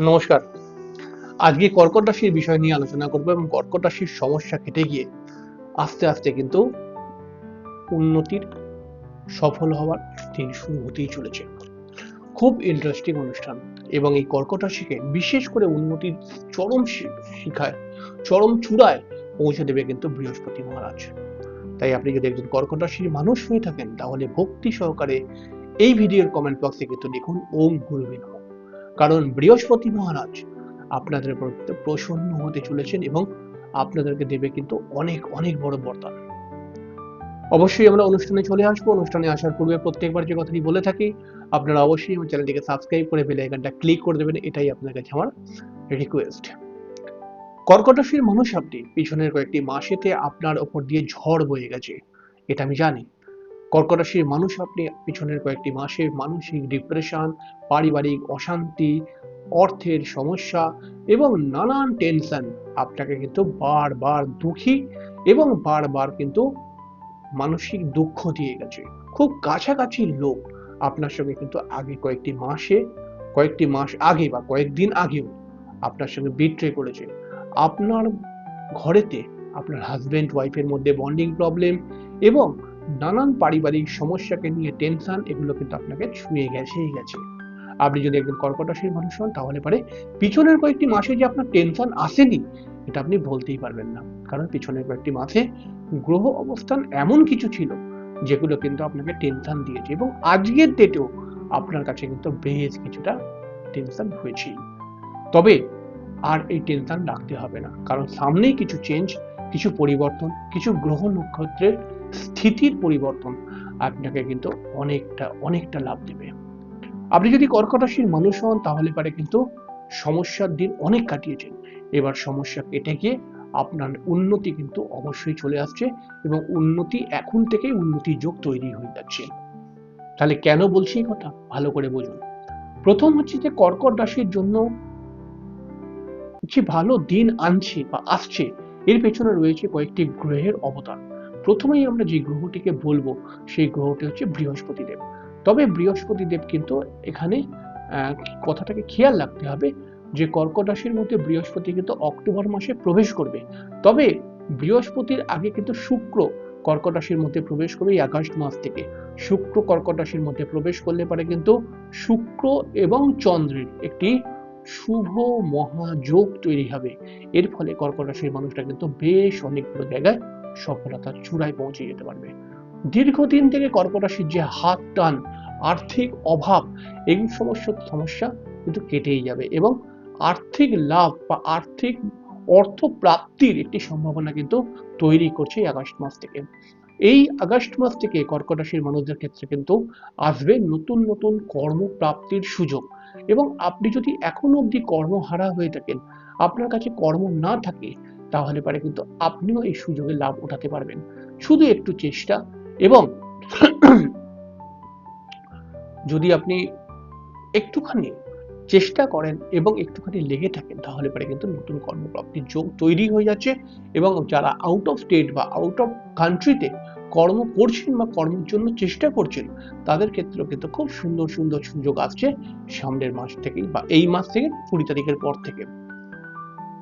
নমস্কার। আজকে কর্কট রাশির বিষয় নিয়ে আলোচনা করব এবং কর্কট রাশির সমস্যা কেটে গিয়ে আস্তে আস্তে কিন্তু উন্নতির সফল হওয়ার দিন শুরু হতেই চলেছে। খুব ইন্টারেস্টিং অনুষ্ঠান এবং এই কর্কট রাশিকে বিশেষ করে উন্নতির চরম শিখায়, চরম চূড়ায় পৌঁছে দেবে কিন্তু বৃহস্পতি মহারাজ। তাই আপনি যদি একজন কর্কট রাশির মানুষ হয়ে থাকেন তাহলে ভক্তি সহকারে এই ভিডিওর কমেন্ট বক্সে কিন্তু লিখুন, ওম গুরুবে নমঃ। কারণ বৃহস্পতি মহারাজ আপনাদের প্রসন্ন হতে চলেছেন এবং আপনাদেরকে দেবে কিন্তু অনেক অনেক বড় বরদান। অবশ্যই আমরা অনুষ্ঠানে চলে আসব। অনুষ্ঠানে আসার পূর্বে প্রত্যেকবার যে কথাটি বলে থাকি, আপনারা অবশ্যই আমার চ্যানেলটিকে সাবস্ক্রাইব করে বেল আইকনটা ক্লিক করে দেবেন। এটাই আপনার কাছে আমার রিকোয়েস্ট কর্কট রাশির মানুষ আপনি পিছনের কয়েকটি মাসেতে আপনার ওপর দিয়ে ঝড় বয়ে গেছে। এটা আমি জানি। কর্কট রাশির মানুষ আপনি পিছনের কয়েকটি মাসে মানসিক ডিপ্রেশন পারিবারিক অশান্তি, অর্থের সমস্যা এবং নানান টেনশন আপনাকে কিন্তু বারবার দুঃখী এবং বারবার কিন্তু মানসিক দুঃখ দিয়ে গেছে। খুব কাছাকাছি লোক আপনার সঙ্গে কিন্তু আগে কয়েকটি মাসে, কয়েকটি মাস আগে বা কয়েকদিন আগেও আপনার সঙ্গে বিট্রে করেছে। আপনার ঘরেতে আপনার হাজবেন্ড ওয়াইফের মধ্যে বন্ডিং প্রবলেম এবং নানান পারিবারিক সমস্যাকে নিয়ে টেনশন এগুলো কিন্তু আপনাকে ছুঁয়ে গেছেই গেছে। আপনি যদি একজন কর্কট রাশির মানুষ হন তাহলে পারে পিছনের কয়েকটি মাসে যে আপনার টেনশন আসেনি এটা আপনি বলতেই পারবেন না। কারণ পিছনের কয়েকটি মাসে গ্রহ অবস্থান এমন কিছু ছিল যেগুলো কিন্তু আপনাকে টেনশন দিয়েছে এবং আজকের ডেটেও আপনার কাছে কিন্তু বেশ কিছুটা টেনশন হয়েছে। তবে আর এই টেনশন রাখতে হবে না। কারণ সামনেই কিছু চেঞ্জ কিছু পরিবর্তন কিছু গ্রহ নক্ষত্রের স্থিতির পরিবর্তন আপনাকে কিন্তু অনেকটা অনেকটা লাভ দেবে। আপনি যদি কর্কট রাশির মানুষ হন, তাহলে পারে কিন্তু সমস্যার দিন অনেক কাটিয়েছেন। এবার সমস্যা কেটে গিয়ে আপনার উন্নতি কিন্তু অবশ্যই চলে আসছে এবং উন্নতি এখন থেকেই উন্নতি যোগ তৈরি হয়ে যাচ্ছে। তাহলে কেন বলছি এই কথা? ভালো করে বুঝুন। প্রথম হচ্ছে যে কর্কট রাশির জন্য যে ভালো দিন আনছে বা আসছে, এর পেছনে রয়েছে কয়েকটি গ্রহের অবদান। প্রথমেই আমরা যে গ্রহটিকে বলব, সেই গ্রহটি হচ্ছে বৃহস্পতি দেব তবে বৃহস্পতি দেব কিন্তু এখানে কথাটাকে খেয়াল রাখতে হবে যে কর্কট রাশির মধ্যে বৃহস্পতি কিন্তু অক্টোবর মাসে প্রবেশ করবে। তবে বৃহস্পতির আগে কিন্তু শুক্র কর্কট রাশির মধ্যে প্রবেশ করবে এই আগস্ট মাস থেকে। শুক্র কর্কট রাশির মধ্যে প্রবেশ করলে পারে কিন্তু শুক্র এবং চন্দ্রের একটি শুভ মহাযোগ তৈরি হবে। এর ফলে কর্কট রাশির মানুষটা কিন্তু বেশ অনেকগুলো জায়গায় সফলতার চূড়ায় পৌঁছে যেতে পারবে। দীর্ঘদিন থেকে কর্কটাশির যে হাত টান, আর্থিক অভাব, এই সমস্ত সমস্যা কিন্তু কেটেই যাবে এবং আর্থিক লাভ বা আর্থিক অর্থ প্রাপ্তির একটি সম্ভাবনা কিন্তু তৈরি করছে আগস্ট মাস থেকে। এই আগস্ট মাস থেকে কর্কট রাশির মানুষদের ক্ষেত্রে কিন্তু আসবে নতুন নতুন কর্মপ্রাপ্তির সুযোগ এবং আপনি যদি এখনও অবধি কর্মহারা হয়ে থাকেন, আপনার কাছে কর্ম না থাকে তাহলে পারে কিন্তু আপনিও এই সুযোগের লাভ উঠাতে পারবেন। শুধু একটু চেষ্টা এবং যদি আপনি একটুখানি চেষ্টা করেন এবং একটুখানি লেগে থাকেন, তাহলে পরে কিন্তু নতুন কর্মপ্রাপ্তির যোগ তৈরি হয়ে যাচ্ছে এবং যারা আউট অফ স্টেট বা আউট অফ কান্ট্রিতে কর্ম করছেন বা কর্মের জন্য চেষ্টা করছেন, তাদের ক্ষেত্রেও কিন্তু খুব সুন্দর সুন্দর সুযোগ আসছে সামনের মাস থেকেই বা এই মাস থেকে কুড়ি তারিখের পর থেকে।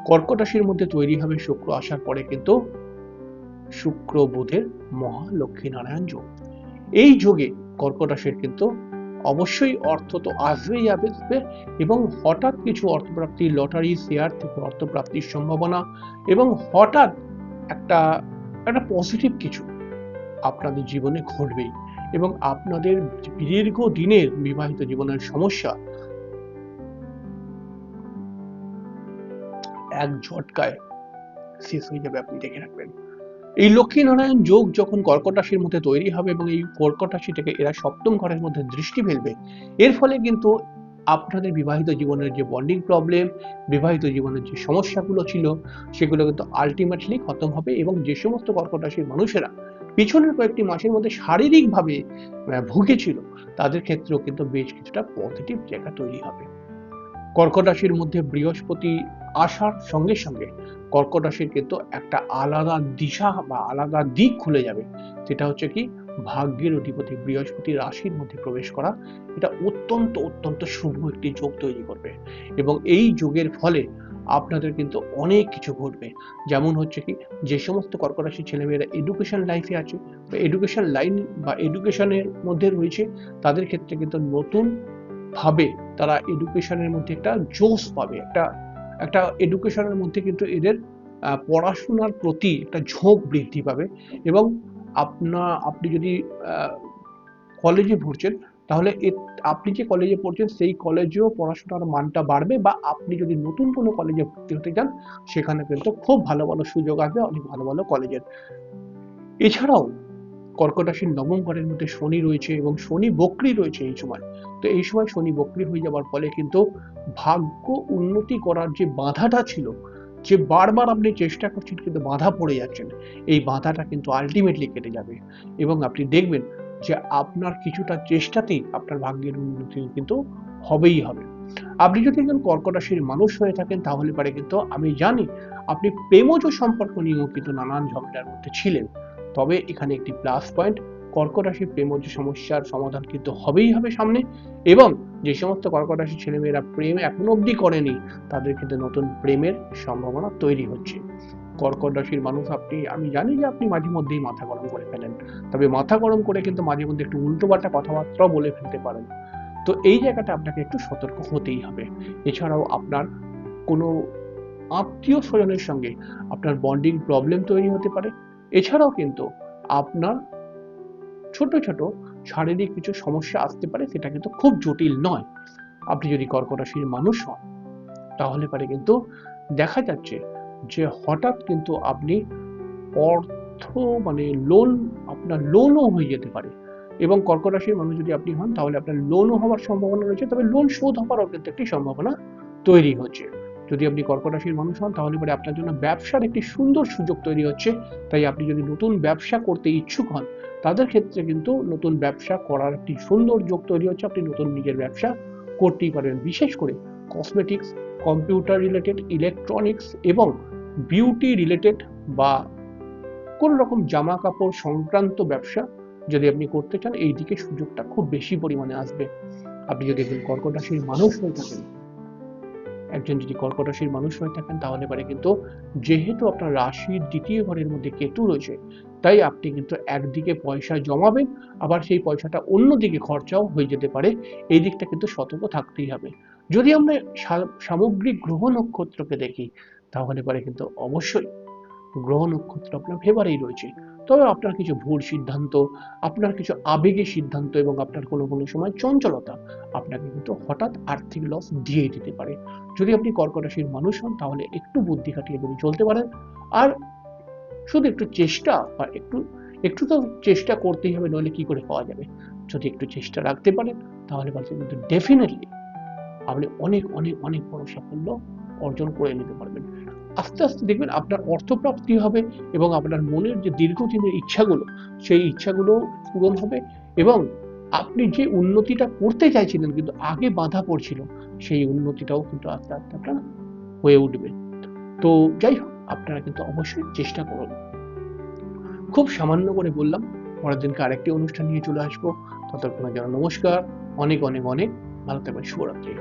কর্কট রাশির মধ্যে তৈরি হবে শুক্র আসার পরে কিন্তু শুক্র বুধের মহালক্ষ্মী নারায়ণ যোগ। এই যোগে কর্কট রাশির কিন্তু অবশ্যই অর্থ তো আসবেই আসবে এবং হঠাৎ কিছু অর্থপ্রাপ্তি, লটারি, শেয়ার থেকে অর্থপ্রাপ্তির সম্ভাবনা এবং হঠাৎ একটা একটা পজিটিভ কিছু আপনাদের জীবনে ঘটবেই এবং আপনাদের দীর্ঘ দিনের বিবাহিত জীবনের সমস্যা এক ঝটকায় শেষ হয়ে যাবে, আপনি দেখে রাখবেন। এই লক্ষ্মীনারায়ণ যোগ যখন কর্কট রাশির মধ্যে তৈরি হবে এবং এই কর্কট রাশি থেকে এরা সপ্তম ঘরের মধ্যে দৃষ্টি ফেলবে, এর ফলে কিন্তু আপনাদের বিবাহিত জীবনের যে বন্ডিং প্রবলেম বিবাহিত জীবনের যে সমস্যাগুলো ছিল, সেগুলো কিন্তু আলটিমেটলি খতম হবে এবং যে সমস্ত কর্কট রাশির মানুষেরা পিছনের কয়েকটি মাসের মধ্যে শারীরিকভাবে ভুগেছিল, তাদের ক্ষেত্রেও কিন্তু বেশ কিছুটা পজিটিভ জায়গা তৈরি হবে। কর্কট রাশির মধ্যে বৃহস্পতি আসার সঙ্গে সঙ্গে কর্কট রাশির কিন্তু একটা আলাদা দিশা বা আলাদা দিক খুলে যাবে। সেটা হচ্ছে কি, ভাগ্যের অধিপতি বৃহস্পতি রাশির মধ্যে প্রবেশ করা, এটা অত্যন্ত অত্যন্ত শুভ একটি যোগ তৈরি করবে। এবং এই যোগের ফলে আপনাদের কিন্তু অনেক কিছু ঘটবে। যেমন হচ্ছে কি, যে সমস্ত কর্কট রাশির ছেলেমেয়েরা এডুকেশন লাইফে আছে, বা এডুকেশন লাইন বা এডুকেশনের মধ্যে রয়েছে, তাদের ক্ষেত্রে কিন্তু নতুন ভাবে তারা এডুকেশনের মধ্যে একটা জোশ পাবে, একটা একটা এডুকেশনের মধ্যে কিন্তু এদের পড়াশোনার প্রতি একটা ঝোঁক বৃদ্ধি পাবে এবং আপনা, আপনি যদি কলেজে ভরছেন, তাহলে আপনি যে কলেজে পড়ছেন, সেই কলেজেও পড়াশোনার মানটা বাড়বে বা আপনি যদি নতুন কোনো কলেজে ভর্তি হতে চান, সেখানে কিন্তু খুব ভালো ভালো সুযোগ আসবে, অনেক ভালো ভালো কলেজের এছাড়াও কর্কট রাশির নবম ঘরের মধ্যে শনি রয়েছে এবং শনি বক্রি রয়েছে এই সময়। তো এই সময় শনি বক্রি হয়ে যাওয়ার ফলে কিন্তু ভাগ্য উন্নতি করার যে বাধাটা ছিল, যে বারবার আপনি চেষ্টা করছেন কিন্তু বাধা পড়ে যাচ্ছেন, এই বাধাটা কিন্তু আলটিমেটলি কেটে যাবে। এবং আপনি দেখবেন যে আপনার কিছুটা চেষ্টাতেই আপনার ভাগ্যের উন্নতি কিন্তু হবেই হবে। আপনি যদি একজন কর্কট রাশির মানুষ হয়ে থাকেন, তাহলে পারে কিন্তু আমি জানি আপনি প্রেমজ সম্পর্ক নিয়েও কিন্তু নানান ঝগড়ার মধ্যে ছিলেন। তবে এখানে একটি প্লাস পয়েন্ট কর্কট রাশির প্রেমজ সমস্যার সমাধান কিন্তু হবেই হবে সামনে। এবং যে সমস্ত কর্কট রাশির ছেলেমেয়েরা প্রেম এখনও অবধি করেনি, তাদের কিন্তু নতুন প্রেমের সম্ভাবনা তৈরি হচ্ছে। কর্কট রাশির মানুষ, আপনি, আমি জানি যে আপনি মাঝে মধ্যেই মাথা গরম করে ফেলেন। তবে মাথা গরম করে কিন্তু মাঝে মধ্যে একটু উল্টোপাল্টা কথাবার্তাও বলে ফেলতে পারেন। তো এই জায়গাটা আপনাকে একটু সতর্ক হতেই হবে। এছাড়াও আপনার কোনো আত্মীয় স্বজনের সঙ্গে আপনার বন্ডিং প্রবলেম তৈরি হতে পারে। এছাড়াও কিন্তু আপনার ছোট ছোট শারীরিক কিছু সমস্যা আসতে পারে, সেটা কিন্তু খুব জটিল নয়। আপনি যদি কর্কট রাশির মানুষ হন, তাহলে পারে কিন্তু দেখা যাচ্ছে যে হঠাৎ কিন্তু আপনি অর্থ মানে লোন, আপনার লোনও হয়ে যেতে পারে। এবং কর্কট রাশির মানুষ যদি আপনি হন, তাহলে আপনার লোনও হওয়ার সম্ভাবনা রয়েছে, তবে লোন শোধ হওয়ারও কিন্তু একটি সম্ভাবনা তৈরি হচ্ছে। যদি আপনি কর্কট রাশির মানুষ হন, তাহলে পরে আপনার জন্য ব্যবসার একটি সুন্দর সুযোগ তৈরি হচ্ছে। তাই আপনি যদি নতুন ব্যবসা করতে ইচ্ছুক হন, তাদের ক্ষেত্রে কিন্তু নতুন ব্যবসা করার একটি সুন্দর যোগ তৈরি হচ্ছে। আপনি নতুন নিজের ব্যবসা করতেই পারেন বিশেষ করে কসমেটিক্স কম্পিউটার রিলেটেড ইলেকট্রনিক্স এবং বিউটি রিলেটেড বা কোনো রকম জামা কাপড় সংক্রান্ত ব্যবসা যদি আপনি করতে চান এই দিকে সুযোগটা খুব বেশি পরিমাণে আসবে। আপনি যদি একজন কর্কট রাশির মানুষ হয়ে থাকেন একজন যদি কর্কট রাশির মানুষ হয়ে থাকেন, তাহলে পারে কিন্তু যেহেতু আপনার রাশির দ্বিতীয় ঘরের মধ্যে কেতু রয়েছে, তাই আপনি কিন্তু একদিকে পয়সা জমাবেন, আবার সেই পয়সাটা অন্যদিকে খরচাও হয়ে যেতে পারে। এই দিকটা কিন্তু সতর্ক থাকতেই হবে। যদি আমরা সামগ্রিক গ্রহ নক্ষত্রকে দেখি, তাহলে পরে কিন্তু অবশ্যই গ্রহ নক্ষত্র আপনার ফেভারেই রয়েছে। তবে আপনার কিছু ভুল সিদ্ধান্ত, আপনার কিছু আবেগী সিদ্ধান্ত এবং আপনার কোনো কোনো সময় চঞ্চলতা আপনাকে কিন্তু হঠাৎ আর্থিক লস দিয়ে দিতে পারে। যদি আপনি কর্কট রাশির মানুষ হন, তাহলে একটু বুদ্ধি খাটিয়ে যদি চলতে পারেন, আর শুধু একটু চেষ্টা বা একটু একটু তো চেষ্টা করতেই হবে, নইলে কি করে পাওয়া যাবে? যদি একটু চেষ্টা রাখতে পারেন, তাহলে পারছে কিন্তু ডেফিনেটলি আপনি অনেক অনেক অনেক বড় সাফল্য অর্জন করে নিতে পারবেন। আস্তে আস্তে দেখবেন আপনার অর্থপ্রাপ্তি হবে এবং আপনার মনের যে দীর্ঘদিনের ইচ্ছাগুলো, সেই ইচ্ছাগুলো পূরণ হবে এবং আপনি যে উন্নতিটা করতে চাইছিলেন কিন্তু আগে বাধা পড়ছিল, সেই উন্নতিটাও কিন্তু আস্তে আস্তে আপনার হয়ে উঠবে। তো যাই হোক, আপনারা কিন্তু অবশ্যই চেষ্টা করুন। খুব সামান্য করে বললাম, পরের দিনকে আরেকটি অনুষ্ঠান নিয়ে চলে আসব। ততক্ষণে যেন নমস্কার। অনেক অনেক অনেক ভালো থাকবেন। শুভরাত্রি।